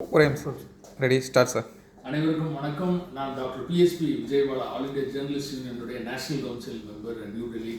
ஒரே ready start sir அனைவருக்கும் வணக்கம். நான் doctor B S P Vijayabala all India journalist யூனியனுடைய national council member new Delhi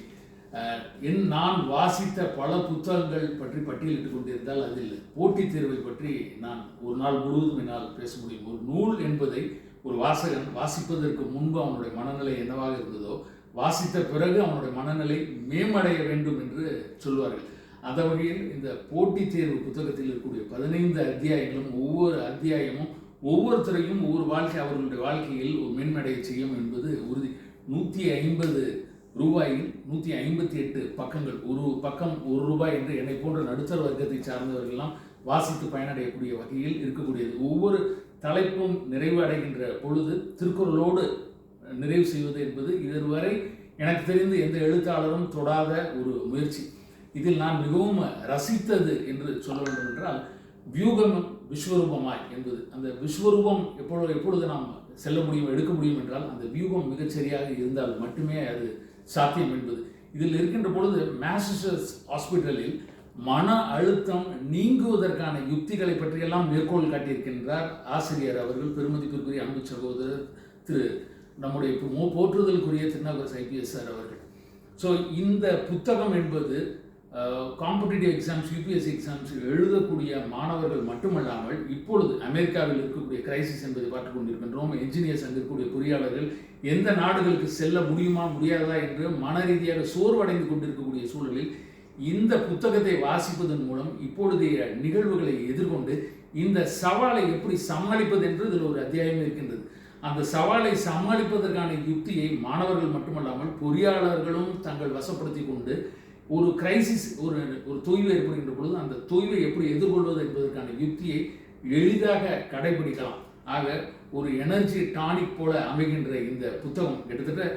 என் நான் வாசித்த பல புத்தகங்கள் பற்றி பட்டியலிட்டுக் கொண்டிருந்தால் அதில் போட்டித் தேர்வை பற்றி நான் ஒரு நாள் முழுவதும் என்னால் பேச முடியும். ஒரு நூல் என்பதை ஒரு வாசகன் வாசிப்பதற்கு முன்பு அவனுடைய மனநிலை என்னவாக இருந்ததோ வாசித்த பிறகு அவனுடைய மனநிலை மேம்படைய வேண்டும் என்று சொல்வார்கள். அந்த வகையில் இந்த போட்டித் தேர்வு புத்தகத்தில் இருக்கக்கூடிய பதினைந்து அத்தியாயங்களும் ஒவ்வொரு அத்தியாயமும் ஒவ்வொருத்தரையும் ஒவ்வொரு வாழ்க்கை அவர்களுடைய வாழ்க்கையில் ஒரு மென்மடைய செய்யும் என்பது உறுதி. நூற்றி ஐம்பது ரூபாயில் நூற்றி ஐம்பத்தி எட்டு பக்கங்கள். ஒரு பக்கம் ஒரு ரூபாய் என்று என்னை போன்ற நடுத்தர வர்க்கத்தை சார்ந்தவர்கள்லாம் வாசித்து பயனடையக்கூடிய வகையில் இருக்கக்கூடியது. ஒவ்வொரு தலைப்பும் நிறைவு அடைகின்ற பொழுது திருக்குறளோடு நிறைவு செய்வது என்பது இதுவரை எனக்கு தெரிந்து எந்த எழுத்தாளரும் தொடாத ஒரு முயற்சி. இதில் நான் மிகவும் ரசித்தது என்று சொல்ல வேண்டும் என்றால் வியூகம் விஸ்வரூபமாய் என்பது. அந்த விஸ்வரூபம் எப்பொழுது எப்பொழுது நாம் செல்ல முடியும் எடுக்க முடியும் என்றால் அந்த வியூகம் மிகச்சரியாக இருந்தால் மட்டுமே அது சாத்தியம் என்பது. இதில் இருக்கின்ற பொழுது மேசச்சூசெட்ஸ் ஹாஸ்பிட்டலில் மன அழுத்தம் நீங்குவதற்கான யுக்திகளை பற்றியெல்லாம் மேற்கோள் காட்டியிருக்கின்றார் ஆசிரியர் அவர்கள் பெருமதிப்பிற்குரிய அன்பு சகோதரர் திரு நம்முடைய போற்றுதலுக்குரிய திருநாகர் ஐபிஎஸ் சார் அவர்கள். ஸோ இந்த புத்தகம் என்பது காம்படிட்டிவ் எக்ஸாம்ஸ் யூபிஎஸ்சி எக்ஸாம்ஸ் எழுதக்கூடிய மாணவர்கள் மட்டுமல்லாமல் இப்பொழுது அமெரிக்காவில் இருக்கக்கூடிய கிரைசிஸ் என்பதை பார்த்து கொண்டிருக்கின்றோம். என்ஜினியர்ஸ் அங்கே இருக்கக்கூடிய பொறியாளர்கள் எந்த நாடுகளுக்கு செல்ல முடியுமா முடியாதா என்று மன ரீதியாக சோர்வடைந்து கொண்டிருக்கக்கூடிய சூழலில் இந்த புத்தகத்தை வாசிப்பதன் மூலம் இப்பொழுதைய நிகழ்வுகளை எதிர்கொண்டு இந்த சவாலை எப்படி சமாளிப்பது என்று இதில் ஒரு அத்தியாயம் இருக்கின்றது. அந்த சவாலை சமாளிப்பதற்கான யுக்தியை மாணவர்கள் மட்டுமல்லாமல் பொறியாளர்களும் தங்கள் வசப்படுத்தி கொண்டு ஒரு கிரைசிஸ் ஒரு ஒரு தொய்வு ஏற்படுகின்ற பொழுது அந்த தொய்வை எப்படி எதிர்கொள்வது என்பதற்கான யுக்தியை எளிதாக கடைபிடிக்கலாம். ஆக ஒரு எனர்ஜி டானிக் போல அமைகின்ற இந்த புத்தகம் கிட்டத்தட்ட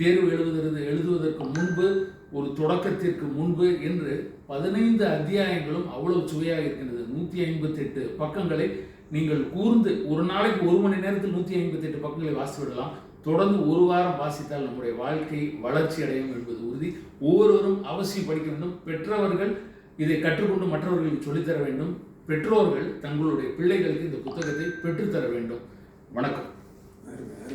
தேர்வு எழுதுவது எழுதுவதற்கு முன்பு ஒரு தொடக்கத்திற்கு முன்பு என்று பதினைந்து அத்தியாயங்களும் அவ்வளவு சுவையாக இருக்கின்றது. நூற்றி ஐம்பத்தெட்டு பக்கங்களை நீங்கள் கூர்ந்து ஒரு நாளைக்கு ஒரு மணி நேரத்தில் நூற்றி ஐம்பத்தெட்டு பக்கங்களை வாசிவிடலாம் விடலாம். தொடர்ந்து ஒரு வாரம் வாசித்தால் நம்முடைய வாழ்க்கை வளர்ச்சி அடையும் என்பது உறுதி. ஒவ்வொருவரும் அவசியம் படிக்க வேண்டும். பெற்றவர்கள் இதை கற்றுக்கொண்டு மற்றவர்களுக்கு சொல்லித்தர வேண்டும். பெற்றோர்கள் தங்களுடைய பிள்ளைகளுக்கு இந்த புத்தகத்தை பெற்றுத்தர வேண்டும். வணக்கம்.